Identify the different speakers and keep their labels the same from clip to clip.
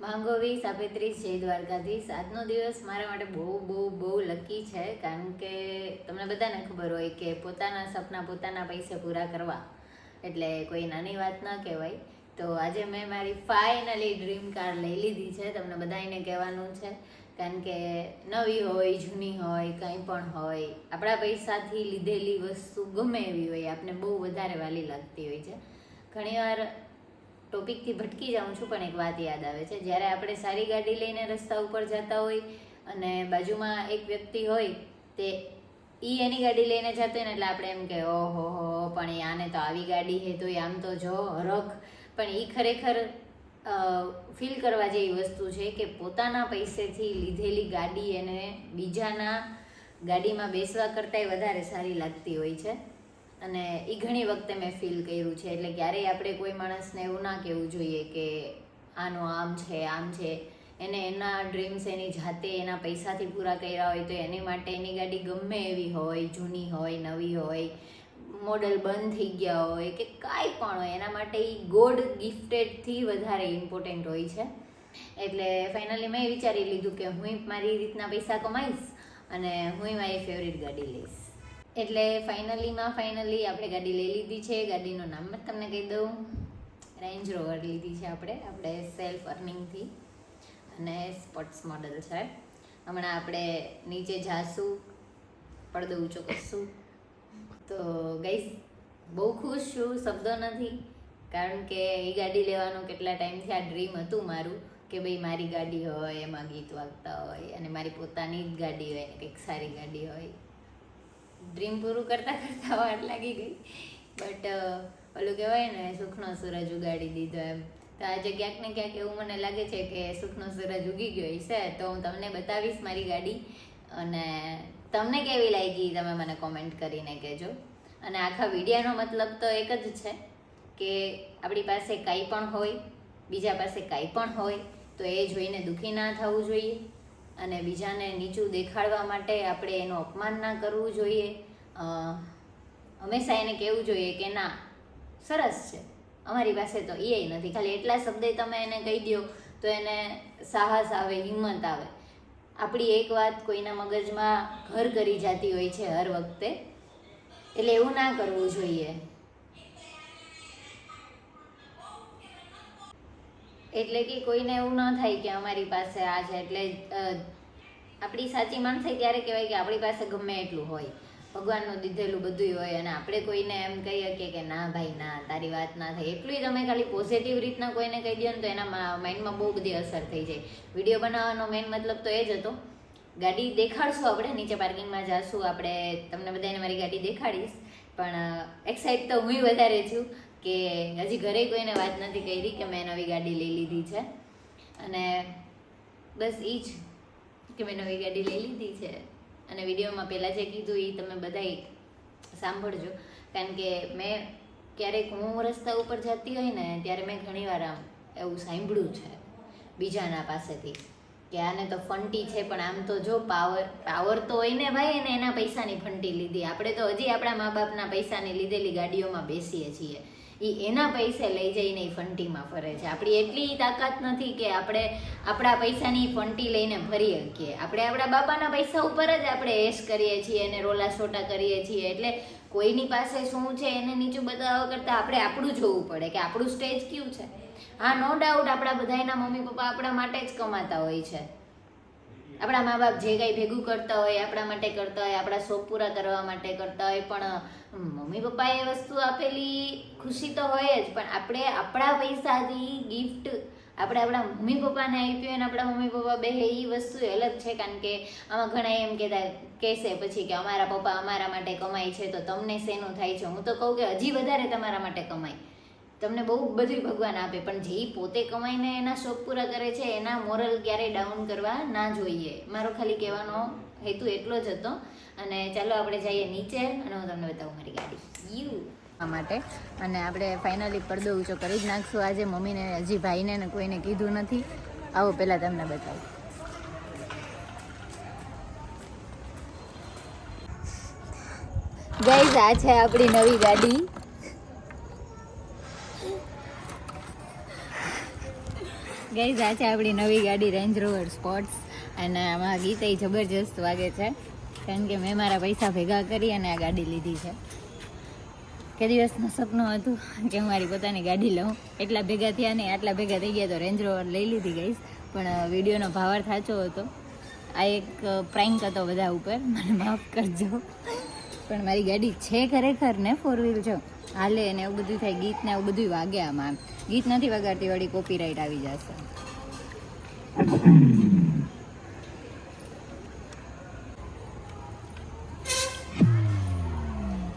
Speaker 1: માંગોવી સાપેત્રીસ છે દ્વારકાધીશ. આજનો દિવસ મારા માટે બહુ બહુ બહુ લકી છે, કારણ કે તમને બધાને ખબર હોય કે પોતાના સપના પોતાના પૈસે પૂરા કરવા. એટલે કોઈ નાની વાત ન કહેવાય. તો આજે મેં મારી ફાઇનલી ડ્રીમ કાર લઈ લીધી છે. તમને બધાને કહેવાનું છે. કારણ કે નવી હોય, જૂની હોય, કંઈ પણ હોય, આપણા પૈસાથી લીધેલી વસ્તુ ગમે એવી હોય, આપને બહુ વધારે વાલી લાગતી હોય છે. ઘણીવાર ટોપિકથી ભટકી જાઉં છું, પણ એક વાત યાદ આવે છે. જ્યારે આપણે સારી ગાડી લઈને રસ્તા ઉપર જતા હોય અને બાજુમાં એક વ્યક્તિ હોય, તે ઈ એની ગાડી લઈને જતો હોય ને એટલે આપણે એમ કે, ઓહો, હો પણ એ આને તો આવી ગાડી હે તો એ આમ તો જો, હરખ. પણ એ ખરેખર ફીલ કરવા જેવી વસ્તુ છે કે પોતાના પૈસેથી લીધેલી ગાડી એને બીજાના ગાડીમાં બેસવા કરતાંય વધારે સારી લાગતી હોય છે. અને એ ઘણી વખતે મેં ફીલ કર્યું છે. એટલે ક્યારેય આપણે કોઈ માણસને એવું ના કહેવું જોઈએ કે આનું આમ છે આમ છે. એને એના ડ્રીમ્સ એની જાતે એના પૈસાથી પૂરા કર્યા હોય તો એની માટે એની ગાડી ગમે એવી હોય, જૂની હોય, નવી હોય મોડલ બંધ થઈ ગયા હોય કે કાંઈ પણ હોય, એના માટે એ ગોડ ગિફ્ટેડથી વધારે ઇમ્પોર્ટન્ટ હોય છે. એટલે ફાઇનલી મેં વિચારી લીધું કે હું મારી રીતના પૈસા કમાઈશ અને હું મારી ફેવરિટ ગાડી લઈશ. એટલે ફાઇનલીમાં ફાઇનલી આપણે ગાડી લઈ લીધી છે. ગાડીનું નામ જ તમને કહી દઉં. રેન્જ રોવર લીધી છે આપણે. આપણે સેલ્ફ અર્નિંગથી અને સ્પોર્ટ્સ મોડલ છે. હમણાં આપણે નીચે જાશું. પડદો ઊંચો કરશું. તો ગઈશ બહુ ખુશ છું. શબ્દો નથી. કારણ કે એ ગાડી લેવાનું કેટલા ટાઈમથી આ ડ્રીમ હતું મારું. કે ભાઈ મારી ગાડી હોય, એમાં ગીત વાગતા હોય, અને મારી પોતાની જ ગાડી હોય કંઈક સારી ગાડી હોય. ડ્રીમ પૂરું કરતાં કરતાં વાર લાગી ગઈ. બટ ઓલું કહેવાય ને, સુખનો સૂરજ ઉગાડી દીધો એમ. તો આજે ક્યાંક ને ક્યાંક એવું મને લાગે છે કે સુખનો સૂરજ ઉગી ગયો હશે. તો હું તમને બતાવીશ મારી ગાડી. અને તમને કેવી લાગી તમે મને કોમેન્ટ કરીને કહેજો. અને આખા વિડીયાનો મતલબ તો એક જ છે કે આપણી પાસે કાંઈ પણ હોય, બીજા પાસે કાંઈ પણ હોય, તો એ જોઈને દુઃખી ના થવું જોઈએ. અને બીજાને નીચું દેખાડવા માટે આપણે એનું અપમાન ના કરવું જોઈએ. હંમેશા એને કહેવું જોઈએ કે ના, સરસ છે. અમારી પાસે તો એ નથી. ખાલી એટલા શબ્દે તમે એને કહી દો તો એને સાહસ આવે, હિંમત આવે. આપણી એક વાત કોઈના મગજમાં ઘર કરી જતી હોય છે હર વખતે. એટલે એવું ના કરવું જોઈએ. એટલે કે કોઈને એવું ન થાય કે અમારી પાસે આ છે એટલે આપણી સાચી માન ત્યારે કહેવાય કે આપણી પાસે ગમે એટલું હોય. ભગવાનનું દીધેલું બધું હોય અને આપણે કોઈને એમ કહી શકીએ કે ના ભાઈ, ના, તારી વાત ના થાય. એટલું તમે ખાલી પોઝિટિવ રીતના કોઈને કહી દો ને તો એના માઇન્ડમાં બહુ બધી અસર થઈ જાય. વીડિયો બનાવવાનો મેઇન મતલબ તો એ જ હતો. ગાડી દેખાડશું આપણે, નીચે પાર્કિંગમાં જાશું. આપણે તમને બધાને મારી ગાડી દેખાડીશ. પણ એક્સાઇટ તો હું વધારે છું. કે હજી ઘરે કોઈને વાત નથી કરી કે મેં નવી ગાડી લઈ લીધી છે. અને બસ એ જ કે મેં નવી ગાડી લઈ લીધી છે. અને વિડીયોમાં પહેલાં જે કીધું એ તમે બધાય સાંભળજો. કારણ કે મેં ક્યારેક હું રસ્તા ઉપર જતી હોય ને ત્યારે મેં ઘણીવાર આમ એવું સાંભળ્યું છે બીજાના પાસેથી કે આને તો ફંટી છે, પણ આમ તો જો પાવર પાવર તો હોય ને ભાઈ એને એના પૈસાની ફંટી લીધી. આપણે તો હજી આપણા મા બાપના પૈસાની લીધેલી ગાડીઓમાં બેસીએ છીએ. એ એના પૈસે લઈ જઈને એ ફંટીમાં ફરે છે. આપણી એટલી તાકાત નથી કે આપણે આપણા પૈસાની ફંટી લઈને ફરી શકીએ. આપણે આપણા બાપાના પૈસા ઉપર જ આપણે એશ કરીએ છીએ અને રોલા છોટા કરીએ છીએ. એટલે કોઈની પાસે શું છે એને નીચું બતાવવા કરતાં આપણે આપણું જોવું પડે કે આપણું સ્ટેજ કયું છે? હા, નો ડાઉટ. આપણા બધાના મમ્મી પપ્પા આપણા માટે જ કમાતા હોય છે. આપણા મા બાપ જે કાંઈ ભેગું કરતા હોય, આપણા માટે કરતા હોય, આપણા શોખ પૂરા કરવા માટે કરતા હોય, પણ મમ્મી પપ્પાએ વસ્તુ આપેલી ખુશી તો હોય જ, પણ આપણે આપણા પૈસાથી ગિફ્ટ આપણે આપણા મમ્મી પપ્પાને આપ્યું અને આપણા મમ્મી પપ્પા બે, એ વસ્તુ અલગ છે, કારણ કે આમાં ઘણા એમ કહેતા, કહેશે પછી કે અમારા પપ્પા અમારા માટે કમાય છે, તો તમને શેનું થાય છે? હું તો કહું કે હજી વધારે તમારા માટે કમાય. તમને બહુ બધું ભગવાન આપે, પણ જે પોતે કમાઈને એના શોખ પૂરા કરે છે, એના મોરલ ક્યારેય ડાઉન કરવા ના જોઈએ. મારો ખાલી કહેવાનો હેતુ એટલો જ હતો. અને ચાલો આપણે જઈએ નીચે અને હું તમને બતાવું મારી ગાડી. યુ. માટે. અને આપણે ફાઇનલી પડદો ઊંચો કરી જ નાખશું. આજે મમ્મીને, હજી ભાઈને કોઈને કીધું નથી. આવો, પહેલાં તમને બતાવું. ગઈ આ છે આપણી નવી ગાડી. ગઈ આ છે આપણી નવી ગાડી રેન્જ રોવર સ્પોર્ટ્સ અને આમાં ગીત જબરજસ્ત વાગે છે. કારણ કે મેં મારા પૈસા ભેગા કરી અને આ ગાડી લીધી છે. કે દિવસનું સપનું હતું કે મારી પોતાની ગાડી લઉં. એટલા ભેગા થયા નહીં આટલા ભેગા થઈ ગયા તો રેન્જ રોવર લઈ લીધી ગઈશ પણ વિડીયોનો ભાવાર સાચો હતો. આ એક પ્રાઇંક હતો બધા ઉપર. મને માફ કરજો. પણ મારી ગાડી છે ખરેખર ને ફોર વ્હીલ છો. હાલે ને એવું બધું થાય ગીત ને એવું બધું વાગે આમાં ગીત નથી વગાડતી વળી કોપીરાઇટ આવી જશે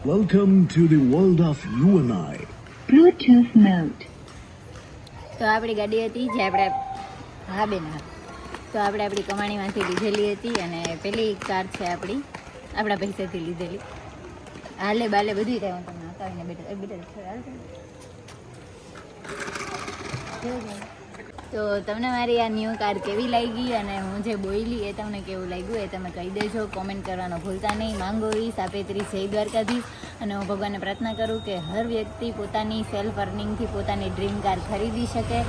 Speaker 2: Welcome to the world of you and I.
Speaker 3: Bluetooth mode.
Speaker 1: તો આપણી ગાડી હતી જે આપણે હા બેન હા તો આપણે આપણી કમાણીમાંથી લીધેલી હતી અને પેલી કાર છે આપણી આપણા પૈસાથી લીધેલી હાલે બાલે બધું થાય હું તમને હકાવીને બેઠા બેટર તો તમને મારી આ ન્યૂ કાર કેવી લાગી અને હું જે બોયલી એ તમને કેવું લાગ્યું એ તમે કહી દેજો. કોમેન્ટ કરવાનો ભૂલતા નહીં. માંગો ઈ સાપેત્રી જય દ્વારકાધીશ. અને હું ભગવાનને પ્રાર્થના કરું કે હર વ્યક્તિ પોતાની સેલ્ફ અર્નિંગથી પોતાની ડ્રીમ કાર ખરીદી શકે,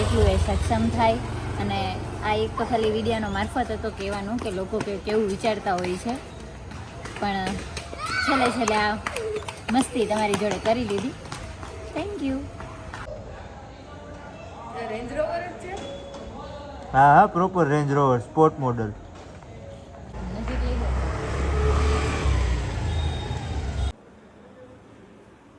Speaker 1: એટલું એ સક્ષમ થાય. અને આ એક તો ખાલી વિડીયાનો મારફત હતો કહેવાનું કે લોકો કેવું વિચારતા હોય છે. પણ છેલ્લે છેલ્લે આ મસ્તી તમારી જોડે કરી લીધી. થેન્ક યુ
Speaker 4: હા હા proper Range Rover Sport model